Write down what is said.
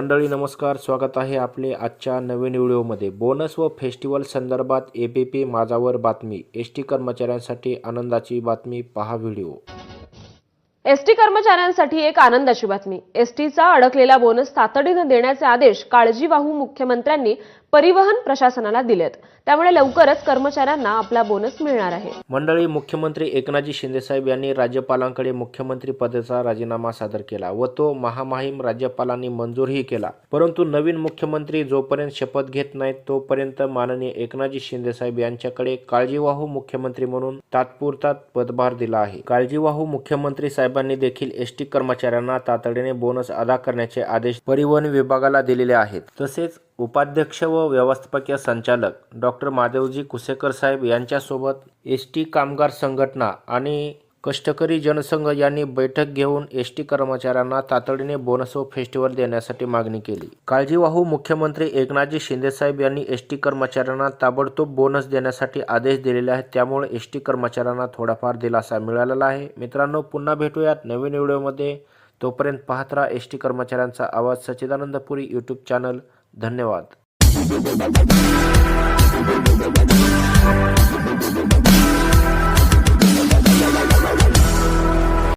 मंडळी नमस्कार. स्वागत आहे आपले आजच्या नवीन व्हिडिओमध्ये. बोनस व फेस्टिवल संदर्भात ए बी पी माझावर बातमी. एस टी कर्मचाऱ्यांसाठी आनंदाची बातमी. पहा व्हिडिओ. एसटी कर्मचाऱ्यांसाठी एक आनंदाची बातमी. एसटीचा अडकलेला बोनस तातडीनं देण्याचे आदेश काळजीवाहू मुख्यमंत्र्यांनी परिवहन प्रशासनाला दिलेत. त्यामुळे लवकरच कर्मचाऱ्यांना आपला बोनस मिळणार आहे. मंडळी मुख्यमंत्री एकनाथजी शिंदेसाहेब यांनी राज्यपालांकडे मुख्यमंत्री पदाचा राजीनामा सादर केला व तो महामाहीम राज्यपालांनी मंजूरही केला. परंतु नवीन मुख्यमंत्री जोपर्यंत शपथ घेत नाहीत तोपर्यंत माननीय एकनाथजी शिंदेसाहेब यांच्याकडे काळजीवाहू मुख्यमंत्री म्हणून तात्पुरता पदभार दिला आहे. काळजीवाहू मुख्यमंत्री साहेबांनी देखील एस टी कर्मचाऱ्यांना तातडीने बोनस अदा करण्याचे आदेश परिवहन विभागाला दिलेले आहेत. तसेच उपाध्यक्ष व व्यवस्थापकीय संचालक डॉक्टर माधवजी कुसेकर साहेब यांच्यासोबत एस टी कामगार संघटना आणि कष्टकरी जनसंघ यांनी बैठक घेऊन एस टी कर्मचाऱ्यांना तातडीने बोनस व फेस्टिवल देण्यासाठी मागणी केली. काळजीवाहू मुख्यमंत्री एकनाथजी शिंदेसाहेब यांनी एस टी कर्मचाऱ्यांना ताबडतोब बोनस देण्यासाठी आदेश दिलेले आहेत. त्यामुळे एस टी कर्मचाऱ्यांना थोडाफार दिलासा मिळालेला आहे. मित्रांनो पुन्हा भेटूयात नवीन व्हिडिओमध्ये. तोपर्यंत पाहत राहा एस टी कर्मचाऱ्यांचा आवाज. सच्चिदानंदपुरी यूट्यूब चॅनल धन्यवाद.